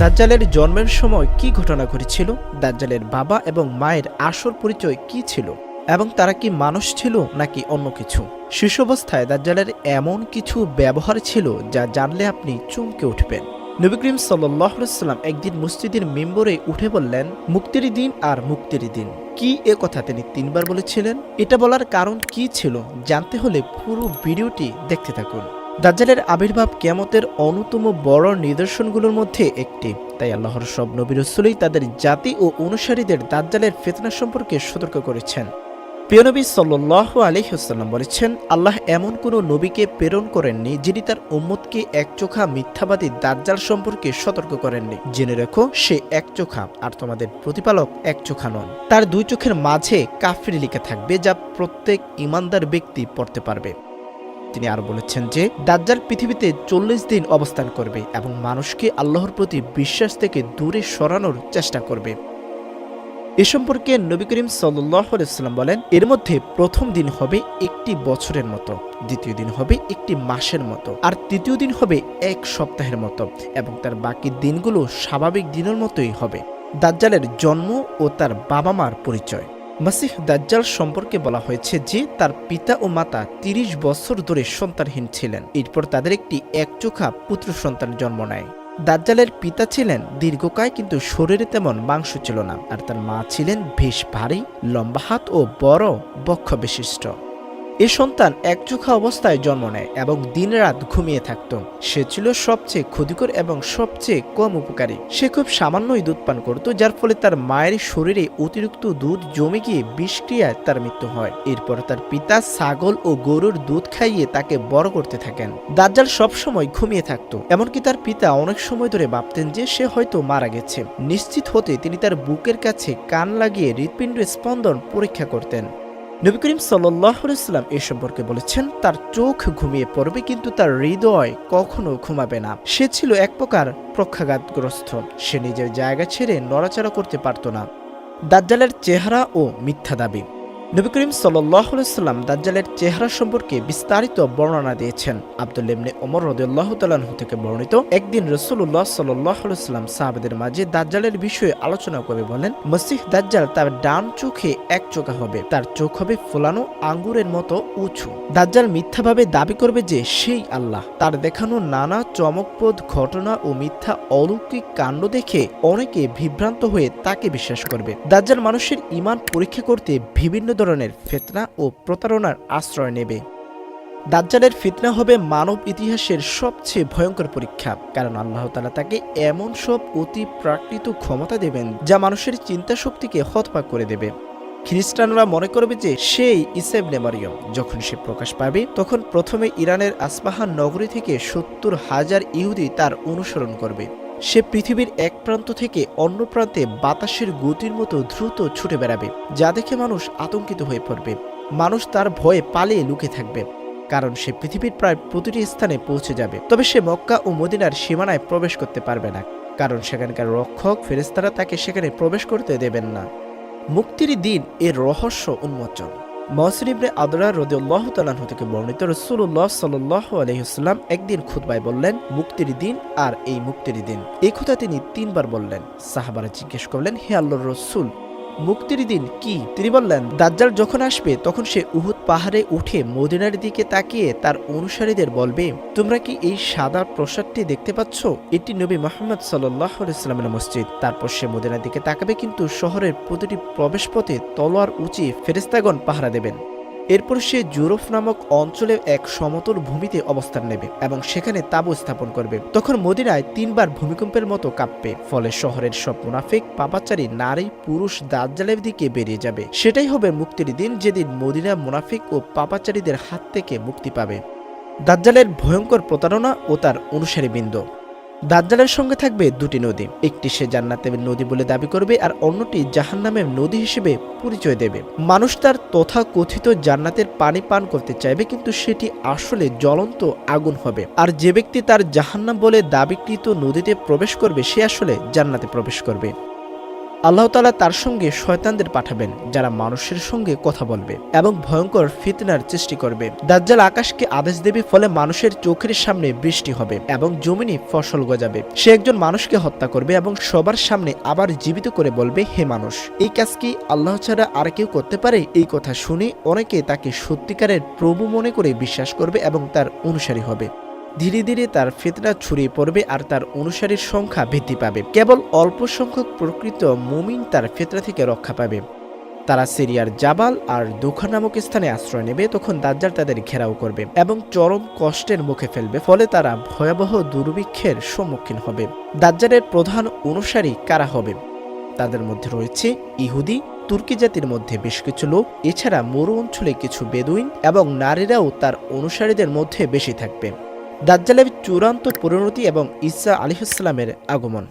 দাজ্জালের জন্মের সময় কি ঘটনা ঘটেছিল? দাজ্জালের বাবা এবং মায়ের আসল পরিচয় কি ছিল? এবং তারা কি মানুষ ছিল নাকি অন্য কিছু? শিশাবস্থায় দাজ্জালের এমন কিছু ব্যবহার ছিল যা জানলে আপনি চমকে উঠবেন। নবী করিম সাল্লাম একদিন মসজিদের মেম্বরে উঠে বললেন, মুক্তির দিন আর মুক্তির দিন। কি এ কথা তিনি তিনবার বলেছিলেন? এটা বলার কারণ কি ছিল? জানতে হলে পুরো ভিডিওটি দেখতে থাকুন। দাজ্জালের আবির্ভাব কেমতের অন্যতম বড় নিদর্শনগুলোর মধ্যে একটি। তাই আল্লাহর সব নবী রসুলই তাদের জাতি ও অনুসারীদের দাজ্জালের ফেতনা সম্পর্কে সতর্ক করেছেন। প্রিয়নবী সাল্লাহ আলহিহাল্লাম বলেছেন, আল্লাহ এমন কোনো নবীকে প্রেরণ করেননি যিনি তার উম্মতকে একচোখা মিথ্যাবাদী দাজ্জাল সম্পর্কে সতর্ক করেননি। জেনে রেখো, সে একচোখা আর তোমাদের প্রতিপালক একচোখা নন। তার দুই চোখের মাঝে কাফির লিখে থাকবে যা প্রত্যেক ইমানদার ব্যক্তি পড়তে পারবে। তিনি আরও বলেছেন যে, দাজ্জাল পৃথিবীতে চল্লিশ দিন অবস্থান করবে এবং মানুষকে আল্লাহর প্রতি বিশ্বাস থেকে দূরে সরানোর চেষ্টা করবে। এ সম্পর্কে নবী করিম সাল্লাম বলেন, এর মধ্যে প্রথম দিন হবে একটি বছরের মতো, দ্বিতীয় দিন হবে একটি মাসের মতো, আর তৃতীয় দিন হবে এক সপ্তাহের মতো এবং তার বাকি দিনগুলো স্বাভাবিক দিনের মতোই হবে। দাজ্জালের জন্ম ও তার বাবা মার পরিচয়। মাসিহ দাজ্জাল সম্পর্কে বলা হয়েছে যে, তার পিতা ও মাতা তিরিশ বছর ধরে সন্তানহীন ছিলেন। এরপর তাদের একটি একচোখা পুত্র সন্তান জন্ম নেয়। দাজ্জালের পিতা ছিলেন দীর্ঘকায় কিন্তু শরীরে তেমন মাংস ছিল না। আর তার মা ছিলেন বেশ ভারী, লম্বা হাত ও বড় বক্ষ বিশিষ্ট এ সন্তান একচোখা অবস্থায় জন্ম নেয় এবং দিনরাত ঘুমিয়ে থাকত। সে ছিল সবচেয়ে ক্ষতিকর এবং সবচেয়ে কম উপকারী। সে খুব সামান্যই দুধ পান করত, যার ফলে তার মায়ের শরীরে অতিরিক্ত দুধ জমে গিয়ে বিষক্রিয়ায় তার মৃত্যু হয়। এরপর তার পিতা ছাগল ও গরুর দুধ খাইয়ে তাকে বড় করতে থাকেন। দাজ্জাল সবসময় ঘুমিয়ে থাকত, এমনকি তার পিতা অনেক সময় ধরে ভাবতেন যে সে হয়তো মারা গেছে। নিশ্চিত হতে তিনি তার বুকের কাছে কান লাগিয়ে হৃৎপিণ্ডের স্পন্দন পরীক্ষা করতেন। নবী করিম সাল্লাম এ সম্পর্কে বলেছেন, তার চোখ ঘুমিয়ে পড়বে, কিন্তু তার হৃদয় কখনো ঘুমাবে না। সে ছিল এক প্রকার প্রক্ষাঘাতগ্রস্ত। সে নিজের জায়গা ছেড়ে নড়াচড়া করতে পারত না। দাজ্জালের চেহারা ও মিথ্যা দাবি। নবী করিম সাল্লাম দাজ্জালের চেহারা সম্পর্কে বিস্তারিত বর্ণনা দিয়েছেন। আব্দুল আবদুল্লেমনে ওমর রদুল্লাহ তালাহু থেকে বর্ণিত, একদিন রসুল্লাহ সাল্লাম সাহাবেদের মাঝে দাজ্জালের বিষয়ে আলোচনা করে বলেন মসিহ দাজ্জাল তার ডান চোখে এক চোখা হবে, তার চোখ হবে ফোলানো আঙ্গুরের মতো উঁচু। দাজ্জাল মিথ্যাভাবে দাবি করবে যে সেই আল্লাহ। তার দেখানো নানা চমকপ্রদ ঘটনা ও মিথ্যা অলৌকিক কাণ্ড দেখে অনেকে বিভ্রান্ত হয়ে তাকে বিশ্বাস করবে। দাজ্জাল মানুষের ইমান পরীক্ষা করতে বিভিন্ন ধরনের ফেতনা ও প্রতারণার আশ্রয় নেবে। দাজ্জালের ফিতনা হবে মানব ইতিহাসের সবচেয়ে ভয়ঙ্কর পরীক্ষা, কারণ আল্লাহ তালা তাকে এমন সব অতি প্রাকৃত ক্ষমতা দেবেন যা মানুষের চিন্তা শক্তিকে হতপাক করে দেবে। খ্রিস্টানরা মনে করবে যে সেই ইসেব মারিয়ম, যখন সে প্রকাশ পাবে, তখন প্রথমে ইরানের আসবাহান নগরী থেকে সত্তর হাজার ইহুদি তার অনুসরণ করবে। সে পৃথিবীর এক প্রান্ত থেকে অন্য প্রান্তে বাতাসের গতির মতো দ্রুত ছুটে বেড়াবে, যা দেখে মানুষ আতঙ্কিত হয়ে পড়বে। মানুষ তার ভয়ে পালিয়ে লুকে থাকবে, কারণ সে পৃথিবীর প্রায় প্রতিটি স্থানে পৌঁছে যাবে। তবে সে মক্কা ও মদিনার সীমানায় প্রবেশ করতে পারবে না, কারণ সেখানকার রক্ষক ফেরেস্তারা তাকে সেখানে প্রবেশ করতে দেবেন না। মুক্তির দিন এর রহস্য উন্মোচন। মসরিবরে আদরা রদিউল্লাহ তালাহ থেকে বর্ণিত রসুল্লাহ সাল্লাহ আলহিহাস্লাম একদিন খুতবায় বললেন, মুক্তির দিন আর এই মুক্তির দিন। এই কথা তিনি তিনবার বললেন। সাহাবারা জিজ্ঞেস করলেন, হে আল্লাহর রসুল মুক্তির দিন কি? তিনি বললেন, দাজ্জাল যখন আসবে, তখন সে উহুদ পাহাড়ে উঠে মদিনার দিকে তাকিয়ে তার অনুসারীদের বলবে, তোমরা কি এই সাদা প্রসাদটি দেখতে পাচ্ছ? এটি নবী মোহাম্মদ সাল্লাহ মসজিদ তারপর সে মদিনার দিকে তাকাবে, কিন্তু শহরের প্রতিটি প্রবেশপথে তলোয়ার উঁচিয়ে ফেরেস্তাগণ পাহারা দেবেন। এরপর সে জুরফ নামক অঞ্চলে এক সমতল ভূমিতে অবস্থান নেবে এবং সেখানে তাবু স্থাপন করবে। তখন মদিনায় তিনবার ভূমিকম্পের মতো কাঁপবে, ফলে শহরের সব মুনাফিক, পাপাচারী নারী, পুরুষ, দাজ্জালের দিকে বেরিয়ে যাবে। সেটাই হবে মুক্তির দিন যেদিন মদিনা মুনাফিক ও পাপাচারীদের হাত থেকে মুক্তি পাবে। দাজ্জালের ভয়ঙ্কর প্রতারণা ও তার অনুসারীবৃন্দ। দাজ্জালের সঙ্গে থাকবে দুটি নদী। একটি সে জান্নাতের নদী বলে দাবি করবে আর অন্যটি জাহান্নামের নদী হিসেবে পরিচয় দেবে। মানুষ তার তথা কথিত জান্নাতের পানি পান করতে চাইবে কিন্তু সেটি আসলে জ্বলন্ত আগুন হবে। আর যে ব্যক্তি তার জাহান্নাম বলে দাবিকৃত নদীতে প্রবেশ করবে, সে আসলে জান্নাতে প্রবেশ করবে। আল্লাহ তালা তার সঙ্গে শয়তানদের পাঠাবেন, যারা মানুষের সঙ্গে কথা বলবে এবং ভয়ঙ্কর ফিতনার সৃষ্টি করবে। দাজ্জাল আকাশকে আদেশ দেবে, ফলে মানুষের চোখের সামনে বৃষ্টি হবে এবং জমিনে ফসল গজাবে। সে একজন মানুষকে হত্যা করবে এবং সবার সামনে আবার জীবিত করে বলবে, হে মানুষ। এই কাজ কি আল্লাহ ছাড়া আর কেউ করতে পারে? এই কথা শুনে অনেকে তাকে সত্যিকারের প্রভু মনে করে বিশ্বাস করবে এবং তার অনুসারী হবে। ধীরে ধীরে তার ফিতনা ছড়িয়ে পড়বে আর তার অনুসারীর সংখ্যা বৃদ্ধি পাবে। কেবল অল্প সংখ্যক প্রকৃত মুমিন তার ফিতনা থেকে রক্ষা পাবে। তারা সিরিয়ার জাবাল আর দুঃখা নামক স্থানে আশ্রয় নেবে, তখন দাজ্জাল তাদের ঘেরাও করবে এবং চরম কষ্টের মুখে ফেলবে, ফলে তারা ভয়াবহ দুর্ভিক্ষের সম্মুখীন হবে। দাজ্জালের প্রধান অনুসারী কারা হবে? তাদের মধ্যে রয়েছে ইহুদি, তুর্কি জাতির মধ্যে বেশ কিছু লোক, এছাড়া মরু অঞ্চলে কিছু বেদুইন এবং নারীরাও তার অনুসারীদের মধ্যে বেশি থাকবে। দাজ্জালের চূড়ান্ত পরিণতি এবং ঈসা আলিহাস্লামের আগমন।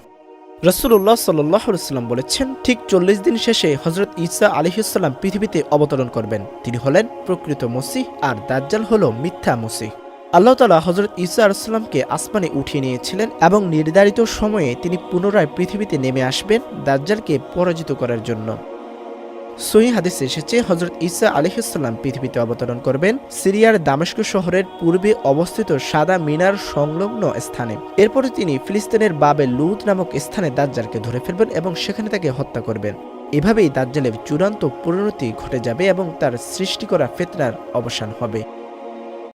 রসুল্লাহ সাল্লাম বলেছেন, ঠিক চল্লিশ দিন শেষে হজরত ঈসা আলিহাস্লাম পৃথিবীতে অবতরণ করবেন। তিনি হলেন প্রকৃত মসিহ, আর দাজ্জাল হল মিথ্যা মসিহ। আল্লাহ তালা হজরত ঈসা আলাইসাল্লামকে আসমানে উঠিয়ে নিয়েছিলেন এবং নির্ধারিত সময়ে তিনি পুনরায় পৃথিবীতে নেমে আসবেন দাজ্জালকে পরাজিত করার জন্য। সহি হাদিসে এসেছে হজরত ইসা আলিহাল্লাম পৃথিবীতে অবতরণ করবেন সিরিয়ার দামেস্ক শহরের পূর্বে অবস্থিত সাদা মিনার সংলগ্ন স্থানে। এরপরে তিনি ফিলিস্তিনের বাবে লুত নামক স্থানে দাজ্জালকে ধরে ফেলবেন এবং সেখানে তাকে হত্যা করবেন। এভাবেই দাজ্জালের চূড়ান্ত পরিণতি ঘটে যাবে এবং তার সৃষ্টি করা ফেতনার অবসান হবে।